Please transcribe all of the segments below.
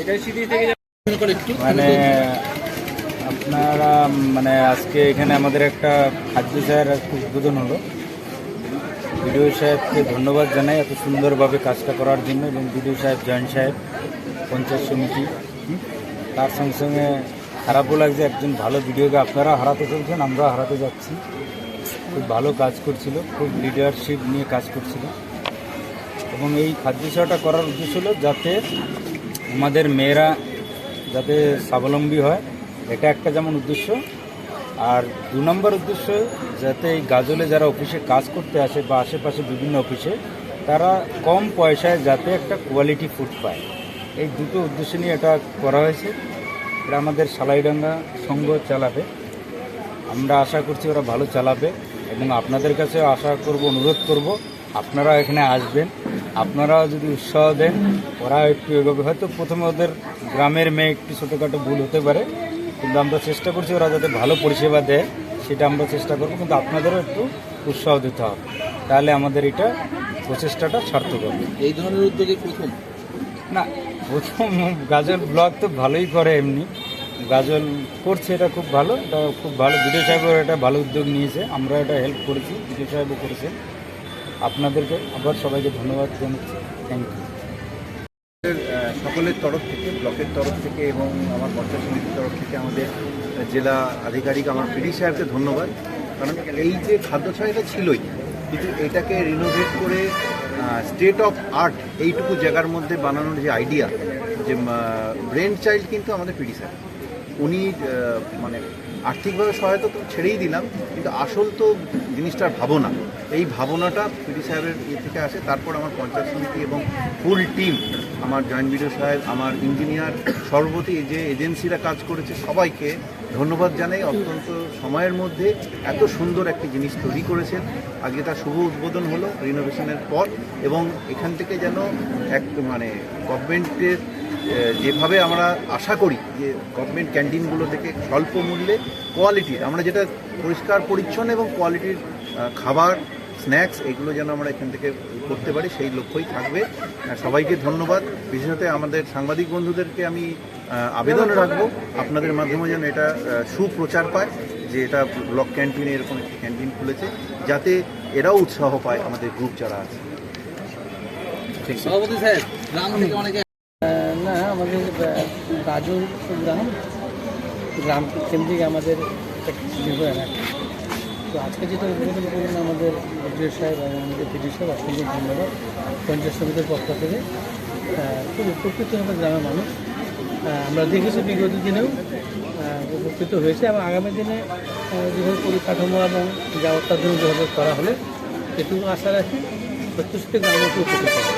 এটাই সিঁড়ি থেকে মানে আপনারা মানে আজকে এখানে আমাদের একটা খাদ্য স্যার উদ্বোধন হলো। বিডিও সাহেবকে ধন্যবাদ জানাই এত সুন্দরভাবে কাজটা করার জন্য এবং বিডিও সাহেব জয়েন্ট সাহেব পঞ্চায়েত সমিতি। তার সঙ্গে সঙ্গে খারাপও লাগছে একজন ভালো ভিডিওকে আপনারা হারাতে চলছেন আমরাও হারাতে যাচ্ছি। খুব ভালো কাজ করছিল খুব লিডারশিপ নিয়ে কাজ করছিল। এবং এই খাদ্য সেবাটা করার উদ্দেশ্য হলো যাতে আমাদের মেয়েরা যাতে স্বাবলম্বী হয়, এটা একটা যেমন উদ্দেশ্য। আর দু নম্বর উদ্দেশ্য, যাতে এই গাজলে যারা অফিসে কাজ করতে আসে বা আশেপাশে বিভিন্ন অফিসে, তারা কম পয়সায় যাতে একটা কোয়ালিটি ফুড পায়। এই দুটো উদ্দেশ্য নিয়ে এটা করা হয়েছে। এটা আমাদের সালাইডাঙ্গা সংঘ চালাবে। আমরা আশা করছি ওরা ভালো চালাবে এবং আপনাদের কাছে আশা করব, অনুরোধ করব আপনারা এখানে আসবেন। আপনারাও যদি উৎসাহ দেন ওরা একটু এগোবে। হয়তো প্রথমে ওদের গ্রামের মেয়ে একটু ছোটোখাটো ভুল হতে পারে কিন্তু আমরা চেষ্টা করছি ওরা যাতে ভালো পরিষেবা দেয় সেটা আমরা চেষ্টা করব কিন্তু আপনাদেরও একটু উৎসাহ দিতে হবে। তাহলে আমাদের এটা প্রচেষ্টাটা সার্থক হবে। এই ধরনের উদ্যোগে প্রথম? না প্রথম গাজল ব্লগ তো ভালোই করে এমনি। গাজল করছে এটা খুব ভালো এটা খুব ভালো। বিডিও সাহেবও এটা ভালো উদ্যোগ নিয়েছে আমরা এটা হেল্প করেছি বিডিও সাহেবও করেছে। আপনাদেরকে আবার সবাইকে ধন্যবাদ জানাচ্ছি। থ্যাংক ইউ সকলের তরফ থেকে, ব্লকের তরফ থেকে এবং আমার পঞ্চায়েত সমিতির তরফ থেকে আমাদের জেলা আধিকারিক আমার পিডি সাহেবকে ধন্যবাদ। কারণ এই যে খাদ্য এটা ছিলই, কিন্তু এটাকে রিনোভেট করে স্টেট অফ আর্ট এইটুকু জায়গার মধ্যে বানানোর যে আইডিয়া যে ব্রেন চাইল্ড কিন্তু আমাদের পিডি সাহেব উনি মানে আর্থিকভাবে সহায়তা তো ছেড়েই দিলাম, কিন্তু আসল তো জিনিসটার ভাবনা। এই ভাবনাটা পিডি সাহেবের ইয়ে থেকে আসে, তারপর আমার পঞ্চায়েত সমিতি এবং ফুল টিম, আমার জয়েন্ট বিডিও সাহেব, আমার ইঞ্জিনিয়ার সর্বতি যে এজেন্সিরা কাজ করেছে, সবাইকে ধন্যবাদ জানাই। অত্যন্ত সময়ের মধ্যে এত সুন্দর একটি জিনিস তৈরি করেছেন। আজকে তার শুভ উদ্বোধন হলো রিনোভেশনের পর, এবং এখান থেকে যেন এক মানে গভর্নমেন্টের যেভাবে আমরা আশা করি যে গভর্নমেন্ট ক্যান্টিনগুলো থেকে স্বল্প মূল্যে কোয়ালিটির আমরা যেটা পরিষ্কার, পরিচ্ছন্ন এবং কোয়ালিটির খাবার স্ন্যাক্স এগুলো যেন আমরা এখান থেকে করতে পারি, সেই লক্ষ্যই থাকবে। সবাইকে ধন্যবাদ। বিশেষত আমাদের সাংবাদিক বন্ধুদেরকে আমি আবেদন রাখব। আপনাদের মাধ্যমে যেন এটা সুপ্রচার পায় যে এটা ব্লক ক্যান্টিনে এরকম একটি ক্যান্টিন খুলেছে, যাতে এরাও উৎসাহ পায় আমাদের গ্রুপ যারা আছে। সাহেব আমাদের গাজল গ্রাম গ্রাম কেন্দ্রিক আমাদের একটা তো আজকে যেটা উদ্বোধন করলেন আমাদের বিডিও সাহেব এবং আমাদের পিডি সাহেব, অসংখ্য ধন্যবাদ। পঞ্চায়েত সমিতির পক্ষ থেকে খুব উপকৃত হবে গ্রামের মানুষ। আমরা দেখেছি বিগত দিনেও উপকৃত হয়েছে এবং আগামী দিনে যেভাবে পরিকাঠামো এবং যা অত্যাধুনিক যেভাবে করা হলে এটুকু আশা রাখি প্রত্যেকটি গ্রামকে উপকৃত হবে।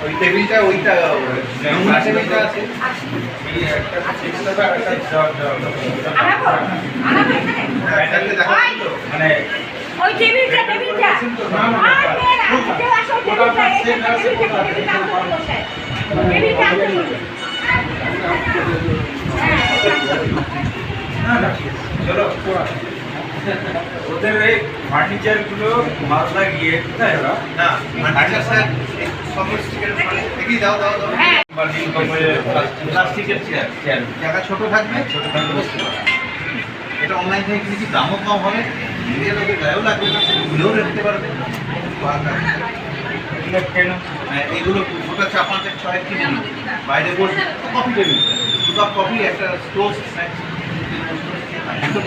ওই ওইটা আছে মানে ওই টেবিলটা টেবিলটা আর কেউ আসো টেবিলটা টেবিলটা চলো ওদের এই ফার্নিচারগুলো মালদা গিয়ে কোথায় ওরা? না হ্যাঁ। প্লাস্টিকের চেয়ার চেয়ার জায়গা ছোট থাকবে? ছোট থাকলে বসতে পারবে। এটা অনলাইন থেকে কিনেছি দামও কম হবে? নিজের লোকের গায়েও লাগবে না ভুলেও রাখতে পারবে। এগুলো হ্যাঁ, গোটা চা পাঁচের ছয় কিনে বাইরে বসে কফি টেবিল দু কফি একটা স্ন্যাক্স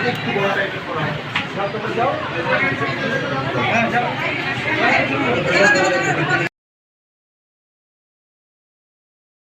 একটু বড় টাইপের করা হয় যাও যাও